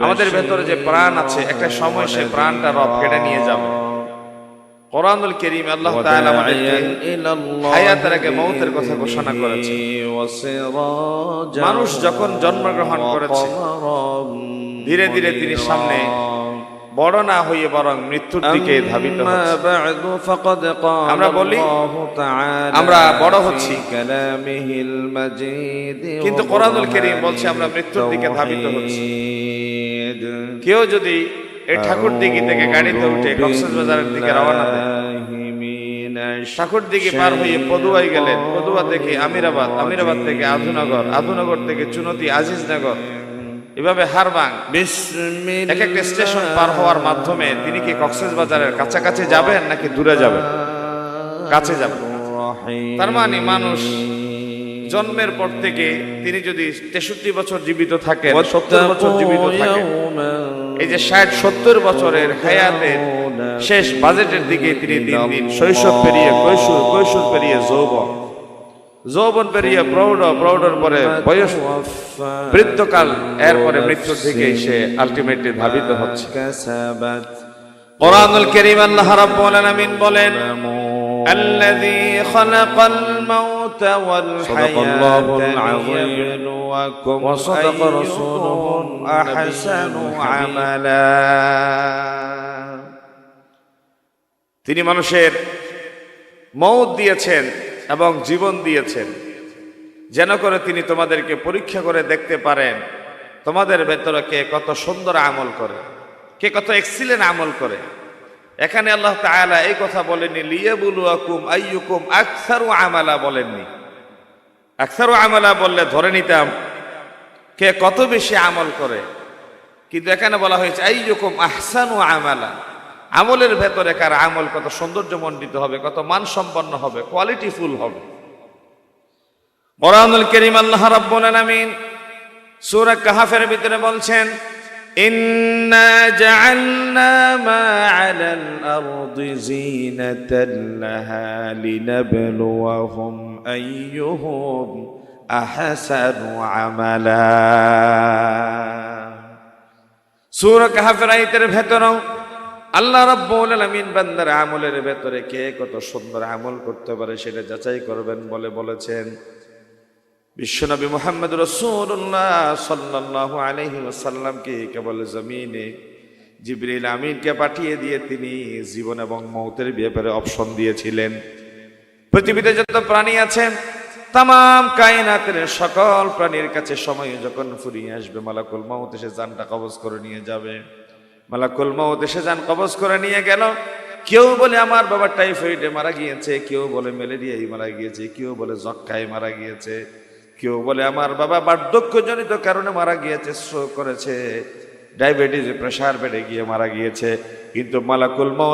আমাদের ভেতরে যে প্রাণ আছে একটা সময় সে প্রাণটা রব কেটে নিয়ে যাবে। কোরআনুল আল্লাহ তাআলা আমাদেরকে হায়াতের আগে কথা ঘোষণা করেছে। মানুষ যখন জন্মগ্রহণ করেছে ধীরে ধীরে তিনি সামনে বড় না হয়ে বরং মৃত্যুর দিকে ধাবিত আমরা বলি আমরা বড় হচ্ছি। কিন্তু কোরআনুল কেরিম বলছে আমরা মৃত্যুর দিকে ধাবিত হচ্ছি। কেউ যদি এই ঠাকুর দিঘি থেকে গাড়িতে উঠে কক্সবাজারের দিকে রওনা দেয় ঠাকুর দিঘি পার হয়ে পদুয়ায় গেলেন। পদুয়া থেকে আমিরাবাদ আমিরাবাদ থেকে আধুনগর আধুনগর থেকে চুনতি আজিজনগর। এভাবে হারবাং এক একটা স্টেশন পার হওয়ার মাধ্যমে তিনি কি কক্সেস বাজারের কাছাকাছি যাবেন নাকি দূরে যাবেন? কাছে যাবেন। তার মানে মানুষ জন্মের পর থেকে তিনি যদি তেষট্টি বছর জীবিত থাকে সত্তর বছর জীবিত থাকেন এই যে ষাট সত্তর বছরের হায়াতের শেষ বাজেটের দিকে তিনি দিন দিন শৈশব পেরিয়ে কৈশোর কৈশোর পেরিয়ে যৌবন। যৌবন পেরিয়ে প্রৌঢ় প্রৌঢ়র পরে বয়স বৃদ্ধকাল এরপরে মৃত্যুর দিকে সে আলটিমেটলি ধাবিত হচ্ছে كسبت কোরআনুল কারীম আল্লাহ রাব্বুল আলামিন বলেন الذي خلق الموت صدق الله والحياة العظيم ليبلوكم وصدق أيكم رسوله أحسن النبي عملا তিনি মানুষের মৌত দিয়েছেন এবং জীবন দিয়েছেন। যেন করে তিনি তোমাদেরকে পরীক্ষা করে দেখতে পারেন, তোমাদের ভেতরে কে কত সুন্দর আমল করে, কে কত এক্সিলেন্ট আমল করে। এখানে আল্লাহ তাআলা এই কথা বলেনি বলেননি, লিয়াবুলুয়াকুম আইয়ুকুম আকসারু আমালা বলেননি। আকসারু আমালা বললে ধরে নিতাম, কে কত বেশি আমল করে। কিন্তু এখানে বলা হয়েছে, আইয়ুকুম আহসানু আমালা আমলের ভেতরে কার আমল কত সৌন্দর্যমণ্ডিত হবে, কত মানসম্পন্ন হবে কোয়ালিটিফুল হবে। কোরআনুল করিম আল্লাহ রাব্বুল আলামিন সূরা কাহাফের ভিতরে বলছেন, ইন্না জাআলনা মা আলাল আরদি জিনাতাল লাহা লিনাবলুয়াহুম আইয়ুহুম আহসানু আমালা। সূরা কাহাফের আয়াতের ভেতরেও আল্লাহ রাব্বুল আলামিন বান্দার আমলের ভেতরে কে কত সুন্দর আমল করতে পারে সেটা যাচাই করবেন বলে বলেছেন। বিশ্বনবী মোহাম্মদ রসুল্লাহ সাল্লাহ আলহি ওসাল্লামকে কেবল জমিনে জিবরিল আমিনকে পাঠিয়ে দিয়ে তিনি জীবন এবং মৌতের ব্যাপারে অপশন দিয়েছিলেন। পৃথিবীতে যত প্রাণী আছেন তাম কায়নাতের সকল প্রাণীর কাছে সময় যখন ফুরিয়ে আসবে, মালাকুল মাউত এসে জানটা কবজ করে নিয়ে যাবে। মালাকুল মৌত এসে যান, কবজ করে নিয়ে গেল। কেউ বলে, আমার বাবা টাইফয়েডে মারা গিয়েছে। কেউ বলে ম্যালেরিয়ায় মারা গিয়েছে। কেউ বলে যক্ষায় মারা গিয়েছে। কেউ বলে, আমার বাবা বার্ধক্যজনিত কারণে মারা গিয়েছে শো করেছে। ডায়াবেটিস প্রেশার বেড়ে গিয়ে মারা গিয়েছে। কিন্তু মালাকুল মাউত